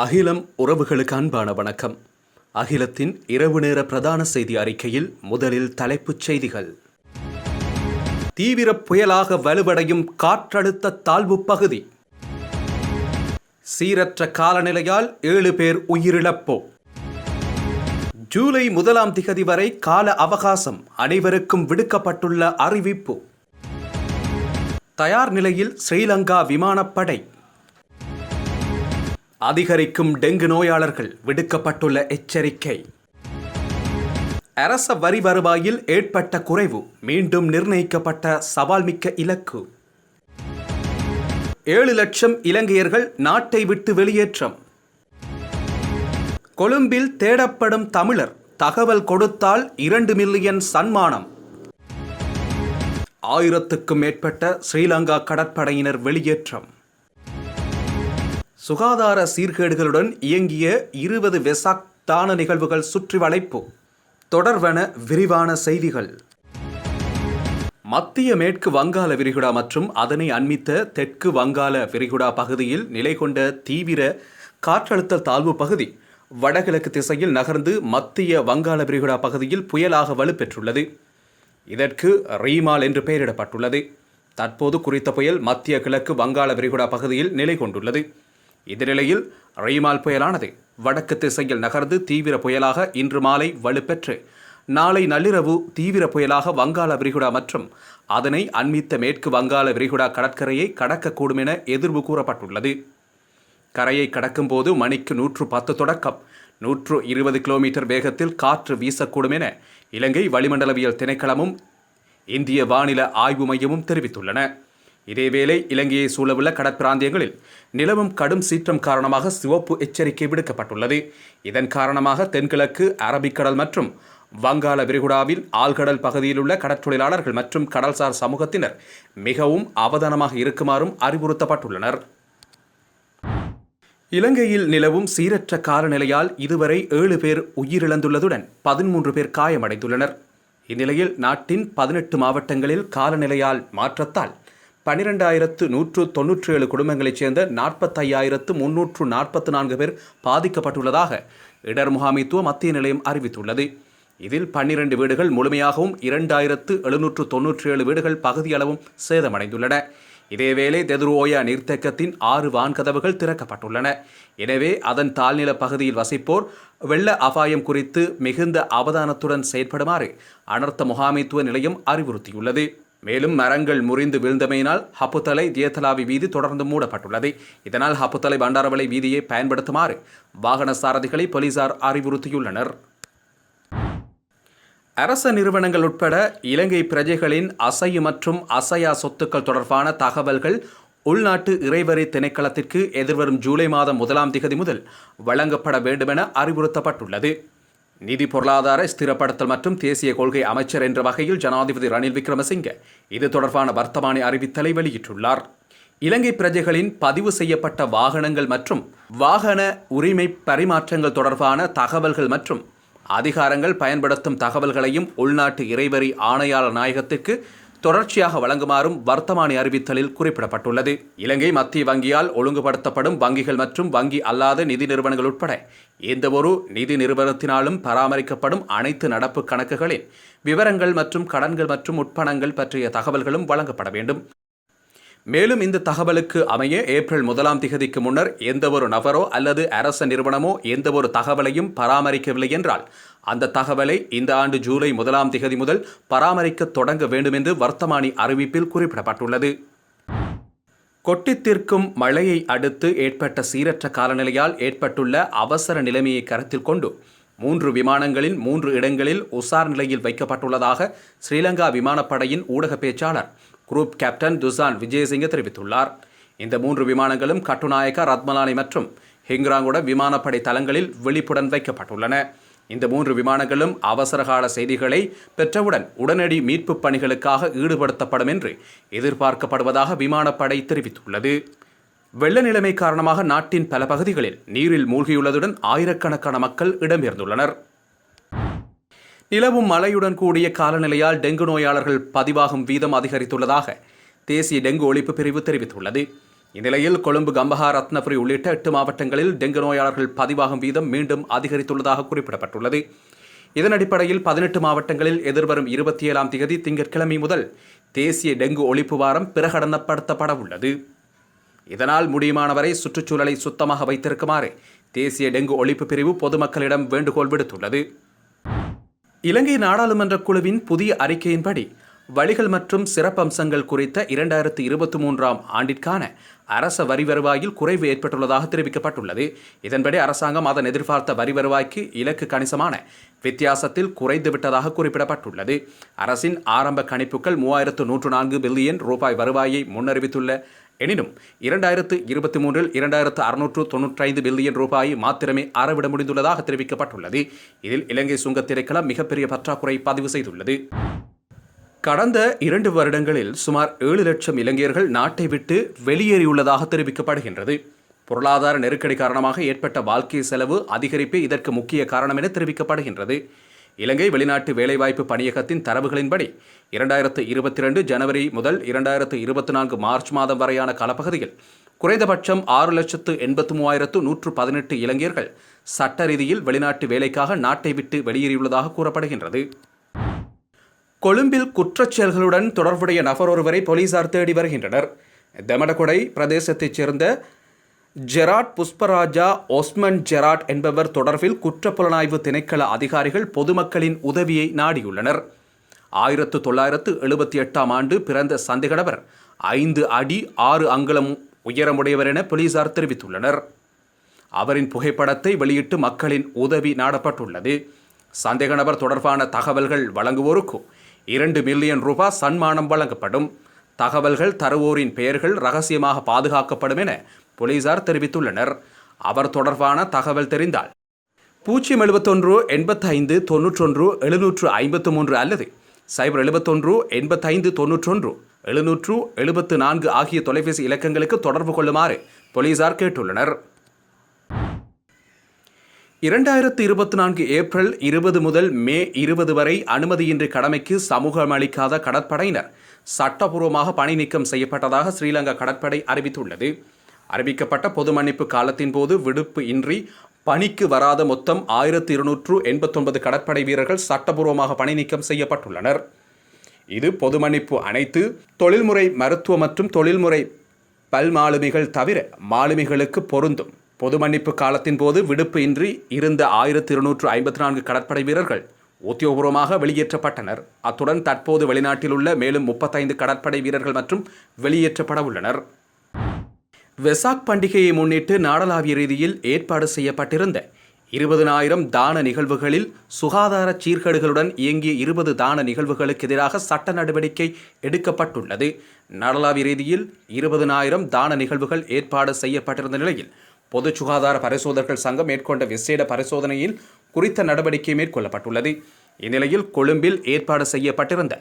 அகிலம் உறவுகளுக்கு அன்பான வணக்கம். அகிலத்தின் இரவு நேர பிரதான செய்தி அறிக்கையில் முதலில் தலைப்புச் செய்திகள். தீவிர புயலாக வலுவடையும் காற்றழுத்த தாழ்வு பகுதி. சீரற்ற காலநிலையால் ஏழு பேர் உயிரிழப்பு. ஜூலை முதலாம் திகதி வரை கால அவகாசம் அனைவருக்கும் விடுக்கப்பட்டுள்ள அறிவிப்பு. தயார் நிலையில் ஸ்ரீலங்கா விமானப்படை. அதிகரிக்கும் டெங்கு நோயாளர்கள் விடுக்கப்பட்டுள்ள எச்சரிக்கை. அரச வரி வருவாயில் ஏற்பட்ட குறைவு மீண்டும் நிர்ணயிக்கப்பட்ட சவால்மிக்க இலக்கு. ஏழு லட்சம் இலங்கையர்கள் நாட்டை விட்டு வெளியேற்றம். கொழும்பில் தேடப்படும் தமிழர் தகவல் கொடுத்தால் இரண்டு மில்லியன் சன்மானம். ஆயிரத்துக்கும் மேற்பட்ட ஸ்ரீலங்கா கடற்படையினர் வெளியேற்றம். சுகாதார சீர்கேடுகளுடன் இயங்கிய இருபது வெசாக் தான நிகழ்வுகள் சுற்றி வளைப்பு. தொடர்வன விரிவான செய்திகள். மத்திய மேற்கு வங்காள விரிகுடா மற்றும் அதனை அண்மித்த தெற்கு வங்காள விரிகுடா பகுதியில் நிலை கொண்ட தீவிர காற்றழுத்த தாழ்வு பகுதி வடகிழக்கு திசையில் நகர்ந்து மத்திய வங்காள விரிகுடா பகுதியில் புயலாக வலுப்பெற்றுள்ளது. இதற்கு ரீமால் என்று பெயரிடப்பட்டுள்ளது. தற்போது குறித்த புயல் மத்திய கிழக்கு வங்காள விரிகுடா பகுதியில் நிலை கொண்டுள்ளது. இந்நிலையில் ரெய்மால் புயலானது வடக்கு திசையில் நகர்ந்து தீவிர புயலாக இன்று மாலை வலுப்பெற்று நாளை நள்ளிரவு தீவிர புயலாக வங்காள விரிகுடா மற்றும் அதனை அண்மித்த மேற்கு வங்காள விரிகுடா கடற்கரையை கடக்கக்கூடும் என எதிர்வு கூறப்பட்டுள்ளது. கரையை கடக்கும்போது மணிக்கு நூற்று பத்து தொடக்கம் நூற்று இருபது கிலோமீட்டர் வேகத்தில் காற்று வீசக்கூடும் என இலங்கை வளிமண்டலவியல் திணைக்களமும் இந்திய வானில ஆய்வு மையமும் தெரிவித்துள்ளன. இதேவேளை இலங்கையை சூழவுள்ள கடற்பிராந்தியங்களில் நிலவும் கடும் சீற்றம் காரணமாக சிவப்பு எச்சரிக்கை விடுக்கப்பட்டுள்ளது. இதன் காரணமாக தென்கிழக்கு அரபிக்கடல் மற்றும் வங்காள விரிகுடாவில் ஆழ்கடல் பகுதியில் உள்ள கடற்தொழிலாளர்கள் மற்றும் கடல்சார் சமூகத்தினர் மிகவும் அவதானமாக இருக்குமாறும் அறிவுறுத்தப்பட்டுள்ளனர். இலங்கையில் நிலவும் சீரற்ற காலநிலையால் இதுவரை ஏழு பேர் உயிரிழந்துள்ளதுடன் பதிமூன்று பேர் காயமடைந்துள்ளனர். இந்நிலையில் நாட்டின் பதினெட்டு மாவட்டங்களில் காலநிலையால் மாற்றத்தால் பனிரெண்டாயிரத்து நூற்று தொன்னூற்றி ஏழு குடும்பங்களைச் சேர்ந்த நாற்பத்தையாயிரத்து முன்னூற்று நாற்பத்தி நான்கு பேர் பாதிக்கப்பட்டுள்ளதாக இடர் முகாமைத்துவ மத்திய நிலையம் அறிவித்துள்ளது. இதில் பன்னிரண்டு வீடுகள் முழுமையாகவும் இரண்டாயிரத்து எழுநூற்று தொன்னூற்றி ஏழு வீடுகள் பகுதியளவும் சேதமடைந்துள்ளன. இதேவேளை தெதுரோயா நீர்த்தேக்கத்தின் ஆறு வான்கதவுகள் திறக்கப்பட்டுள்ளன. எனவே அதன் தாழ்நில பகுதியில் வசிப்போர் வெள்ள அபாயம் குறித்து மிகுந்த அவதானத்துடன் செயற்படுமாறு அனர்த்த முகாமைத்துவ நிலையம் அறிவுறுத்தியுள்ளது. மேலும் மரங்கள் முறிந்து வீழ்ந்தமையினால் ஹப்புத்தலை தியத்தலாவி வீதி தொடர்ந்து மூடப்பட்டுள்ளது. இதனால் ஹப்புத்தலை பண்டாரவளை வீதியை பயன்படுத்துமாறு வாகன சாரதிகளை போலீசார் அறிவுறுத்தியுள்ளனர். அரச நிறுவனங்கள் உட்பட இலங்கை பிரஜைகளின் அசையு மற்றும் அசையா சொத்துக்கள் தொடர்பான தகவல்கள் உள்நாட்டு இறைவரி திணைக்களத்திற்கு எதிர்வரும் ஜூலை மாதம் முதலாம் திகதி முதல் வழங்கப்பட வேண்டுமென அறிவுறுத்தப்பட்டுள்ளது. நிதி பொருளாதார ஸ்திரப்படுத்தல் மற்றும் தேசிய கொள்கை அமைச்சர் என்ற வகையில் ஜனாதிபதி ரணில் விக்ரமசிங்க இது தொடர்பான வர்த்தமானி அறிவித்தலை வெளியிட்டுள்ளார். இலங்கை பிரஜைகளின் பதிவு செய்யப்பட்ட வாகனங்கள் மற்றும் வாகன உரிமை பரிமாற்றங்கள் தொடர்பான தகவல்கள் மற்றும் அதிகாரங்கள் பயன்படுத்தும் தகவல்களையும் உள்நாட்டு இறைவரி ஆணையாளர் நாயகத்திற்கு தொடர்ச்சியாக வழங்குமாறும் வர்த்தமானி அறிவித்தலில் குறிப்பிடப்பட்டுள்ளது. இலங்கை மத்திய வங்கியால் ஒழுங்குபடுத்தப்படும் வங்கிகள் மற்றும் வங்கி அல்லாத நிதி நிறுவனங்கள் உட்பட எந்தவொரு நிதி நிறுவனத்தினாலும் பராமரிக்கப்படும் அனைத்து நடப்பு கணக்குகளின் விவரங்கள் மற்றும் கடன்கள் மற்றும் உட்பணங்கள் பற்றிய தகவல்களும் வழங்கப்பட வேண்டும். மேலும் இந்த தகவலுக்கு அமைய ஏப்ரல் முதலாம் திகதிக்கு முன்னர் எந்தவொரு நபரோ அல்லது அரச நிறுவனமோ எந்தவொரு தகவலையும் பராமரிக்கவில்லை என்றால் அந்த தகவலை இந்த ஆண்டு ஜூலை முதலாம் திகதி முதல் பராமரிக்க தொடங்க வேண்டும் என்று வர்த்தமானி அறிவிப்பில் குறிப்பிடப்பட்டுள்ளது. கொட்டித்திற்கும் மழையை அடுத்து ஏற்பட்ட சீரற்ற காலநிலையால் ஏற்பட்டுள்ள அவசர நிலைமையை கருத்தில் கொண்டு மூன்று விமானங்களில் மூன்று இடங்களில் உசார் நிலையில் வைக்கப்பட்டுள்ளதாக ஸ்ரீலங்கா விமானப்படையின் ஊடக பேச்சாளர் குரூப் கேப்டன் துசான் விஜயசிங்க தெரிவித்துள்ளார். இந்த மூன்று விமானங்களும் கட்டுநாயக்கா ரத்மலானி மற்றும் ஹிங்ராங்குட விமானப்படை தளங்களில் விழிப்புடன் வைக்கப்பட்டுள்ளன. இந்த மூன்று விமானங்களும் அவசரகால செய்திகளை பெற்றவுடன் உடனடி மீட்பு பணிகளுக்காக ஈடுபடுத்தப்படும் என்று எதிர்பார்க்கப்படுவதாக விமானப்படை தெரிவித்துள்ளது. வெள்ள நிலைமை காரணமாக நாட்டின் பல பகுதிகளில் நீரில் மூழ்கியுள்ளதுடன் ஆயிரக்கணக்கான மக்கள் இடம்பெயர்ந்துள்ளனர். நிலவும் மழையுடன் கூடிய காலநிலையால் டெங்கு நோயாளர்கள் பதிவாகும் வீதம் அதிகரித்துள்ளதாக தேசிய டெங்கு ஒழிப்பு பிரிவு தெரிவித்துள்ளது. இந்நிலையில் கொழும்பு கம்பஹா ரத்னபுரி உள்ளிட்ட எட்டு மாவட்டங்களில் டெங்கு நோயாளர்கள் பதிவாகும் வீதம் மீண்டும் அதிகரித்துள்ளதாக குறிப்பிடப்பட்டுள்ளது. இதன் அடிப்படையில் பதினெட்டு மாவட்டங்களில் எதிர்வரும் இருபத்தி ஏழாம் தேதி திங்கட்கிழமை முதல் தேசிய டெங்கு ஒழிப்பு வாரம் பிரகடனப்படுத்தப்பட உள்ளது இதனால் முடியுமானவரை சுற்றுச்சூழலை சுத்தமாக வைத்திருக்குமாறு தேசிய டெங்கு ஒழிப்பு பிரிவு பொதுமக்களிடம் வேண்டுகோள் விடுத்துள்ளது. இலங்கை நாடாளுமன்ற குழுவின் புதிய அறிக்கையின்படி வழிகள் மற்றும் சிறப்பம்சங்கள் குறித்த இரண்டாயிரத்து இருபத்தி மூன்றாம் ஆண்டிற்கான அரச வரி வருவாயில் குறைவு ஏற்பட்டுள்ளதாக தெரிவிக்கப்பட்டுள்ளது. இதன்படி அரசாங்கம் அதன் எதிர்பார்த்த வரி வருவாய்க்கு இலக்கு கணிசமான வித்தியாசத்தில் குறைந்துவிட்டதாக குறிப்பிடப்பட்டுள்ளது. அரசின் ஆரம்ப கணிப்புகள் மூவாயிரத்து நூற்று நான்கு பில்லியன் ரூபாய் வருவாயை முன்னறிவித்துள்ள எனினும் இரண்டாயிரத்து இருபத்தி மூன்றில் இரண்டாயிரத்து அறுநூற்று தொன்னூற்றைந்து பில்லியன் ரூபாயை மாத்திரமே அறவிட முடிந்துள்ளதாக தெரிவிக்கப்பட்டுள்ளது. இதில் இலங்கை சுங்கத் திரைக்களம் மிகப்பெரிய பற்றாக்குறை பதிவு செய்துள்ளது. கடந்த இரண்டு வருடங்களில் சுமார் ஏழு லட்சம் இளைஞர்கள் நாட்டை விட்டு வெளியேறியுள்ளதாக தெரிவிக்கப்படுகின்றது. பொருளாதார நெருக்கடி காரணமாக ஏற்பட்ட வாழ்க்கை செலவு அதிகரிப்பே இதற்கு முக்கிய காரணம் என தெரிவிக்கப்படுகின்றது. இலங்கை வெளிநாட்டு வேலைவாய்ப்பு பணியகத்தின் தரவுகளின்படி இரண்டாயிரத்து இருபத்தி ரெண்டு ஜனவரி முதல் இரண்டாயிரத்து இருபத்தி நான்கு மார்ச் மாதம் வரையான காலப்பகுதியில் குறைந்தபட்சம் ஆறு லட்சத்து எண்பத்து மூவாயிரத்து நூற்று பதினெட்டு இளைஞர்கள் சட்ட ரீதியில் வெளிநாட்டு வேலைக்காக நாட்டை விட்டு வெளியேறியுள்ளதாக கூறப்படுகின்றது. கொழும்பில் குற்றச் செயல்களுடன் தொடர்புடைய நபர் ஒருவரை போலீசார் தேடி வருகின்றனர். தெமடகொடை பிரதேசத்தைச் சேர்ந்த ஜெராட் புஷ்பராஜா ஒஸ்மன் ஜெராட் என்பவர் தொடர்பில் குற்றப்புலனாய்வு திணைக்கள அதிகாரிகள் பொதுமக்களின் உதவியை நாடியுள்ளனர். ஆயிரத்து தொள்ளாயிரத்து எழுபத்தி எட்டாம் ஆண்டு பிறந்த சந்தேகநபர் ஐந்து அடி ஆறு அங்குலம் உயரமுடையவர் என போலீசார் தெரிவித்துள்ளனர். அவரின் புகைப்படத்தை வெளியிட்டு மக்களின் உதவி நாடப்பட்டுள்ளது. சந்தேகநபர் தொடர்பான தகவல்கள் வழங்குவோருக்கும் இரண்டு மில்லியன் ரூபாய் சன்மானம் வழங்கப்படும். தகவல்கள் தருவோரின் பெயர்கள் ரகசியமாக பாதுகாக்கப்படும் என போலீசார் தெரிவித்துள்ளனர். அவர் தொடர்பான தகவல் தெரிந்தால் பூஜ்ஜியம் எழுபத்தொன்று எண்பத்தைந்து தொன்னூற்றொன்று எழுநூற்று ஐம்பத்து மூன்று அல்லது சைபர் எழுபத்தொன்று எண்பத்தைந்து தொன்னூற்றொன்று எழுநூற்று எழுபத்து நான்கு ஆகிய தொலைபேசி இலக்கங்களுக்கு தொடர்பு கொள்ளுமாறு போலீசார் கேட்டுள்ளனர். இரண்டாயிரத்து இருபத்தி நான்கு ஏப்ரல் இருபது முதல் மே இருபது வரை அனுமதியின்றி கடமைக்கு சமூகம் அளிக்காத கடற்படையினர் சட்டபூர்வமாக பணி நீக்கம் செய்யப்பட்டதாக ஸ்ரீலங்கா கடற்படை அறிவித்துள்ளது. அறிவிக்கப்பட்ட பொது மன்னிப்பு காலத்தின் போது விடுப்பு இன்றி பணிக்கு வராத மொத்தம் ஆயிரத்து இருநூற்று எண்பத்தொன்பது கடற்படை வீரர்கள் சட்டபூர்வமாக பணி நீக்கம் செய்யப்பட்டுள்ளனர். இது பொது மன்னிப்பு அனைத்து தொழில்முறை மருத்துவ மற்றும் தொழில்முறை பல் மாலுமிகள் தவிர மாலுமிகளுக்கு பொருந்தும். பொது மன்னிப்பு காலத்தின் போது விடுப்பு இன்றி இருந்த ஆயிரத்தி இருநூற்று ஐம்பத்தி நான்கு கடற்படை வீரர்கள் உத்தியோகபூர்வமாக வெளியேற்றப்பட்டனர். அத்துடன் தற்போது வெளிநாட்டில் உள்ள மேலும் முப்பத்தைந்து கடற்படை வீரர்கள் மற்றும் வெளியேற்றப்பட உள்ளனர். வெசாக் பண்டிகையை முன்னிட்டு நாடளாவிய ரீதியில் ஏற்பாடு செய்யப்பட்டிருந்த இருபதனாயிரம் தான நிகழ்வுகளில் சுகாதார சீர்கேடுகளுடன் இயங்கிய இருபது தான நிகழ்வுகளுக்கு எதிராக சட்ட நடவடிக்கை எடுக்கப்பட்டுள்ளது. நாடளாவிய ரீதியில் இருபதனாயிரம் தான நிகழ்வுகள் ஏற்பாடு செய்யப்பட்டிருந்த நிலையில் பொது சுகாதார பரிசோதகர்கள் சங்கம் மேற்கொண்ட விசேட பரிசோதனையில் குறித்த நடவடிக்கை மேற்கொள்ளப்பட்டுள்ளது. இந்நிலையில் கொழும்பில் ஏற்பாடு செய்யப்பட்டிருந்த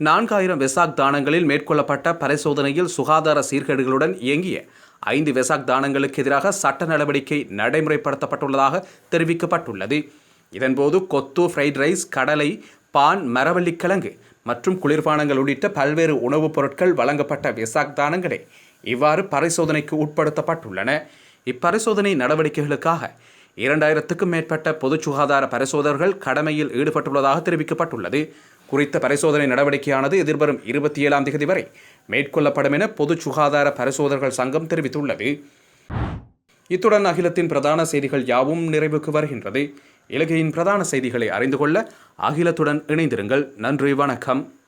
நான்காயிரம் வெசாக் தானங்களில் மேற்கொள்ளப்பட்ட பரிசோதனையில் சுகாதார சீர்கேடுகளுடன் இயங்கிய ஐந்து வெசாக் தானங்களுக்கு எதிராக சட்ட நடவடிக்கை நடைமுறைப்படுத்தப்பட்டுள்ளதாக தெரிவிக்கப்பட்டுள்ளது. இதன்போது கொத்து ஃப்ரைட் ரைஸ் கடலை பான் மரவள்ளிக்கிழங்கு மற்றும் குளிர்பானங்கள் உள்ளிட்ட பல்வேறு உணவுப் பொருட்கள் வழங்கப்பட்ட வெசாக் தானங்களே இவ்வாறு பரிசோதனைக்கு உட்படுத்தப்பட்டுள்ளன. இப்பரிசோதனை நடவடிக்கைகளுக்காக இரண்டாயிரத்துக்கும் மேற்பட்ட பொது சுகாதார பரிசோதகர்கள் கடமையில் ஈடுபட்டுள்ளதாக தெரிவிக்கப்பட்டுள்ளது. குறித்த பரிசோதனை நடவடிக்கையானது எதிர்வரும் இருபத்தி ஏழாம் தேதி வரை மேற்கொள்ளப்படும் என பொது சுகாதார பரிசோதகர்கள் சங்கம் தெரிவித்துள்ளது. இத்துடன் அகிலத்தின் பிரதான செய்திகள் யாவும் நிறைவுக்கு வருகின்றது. இலங்கையின் பிரதான செய்திகளை அறிந்து கொள்ள அகிலத்துடன் இணைந்திருங்கள். நன்றி வணக்கம்.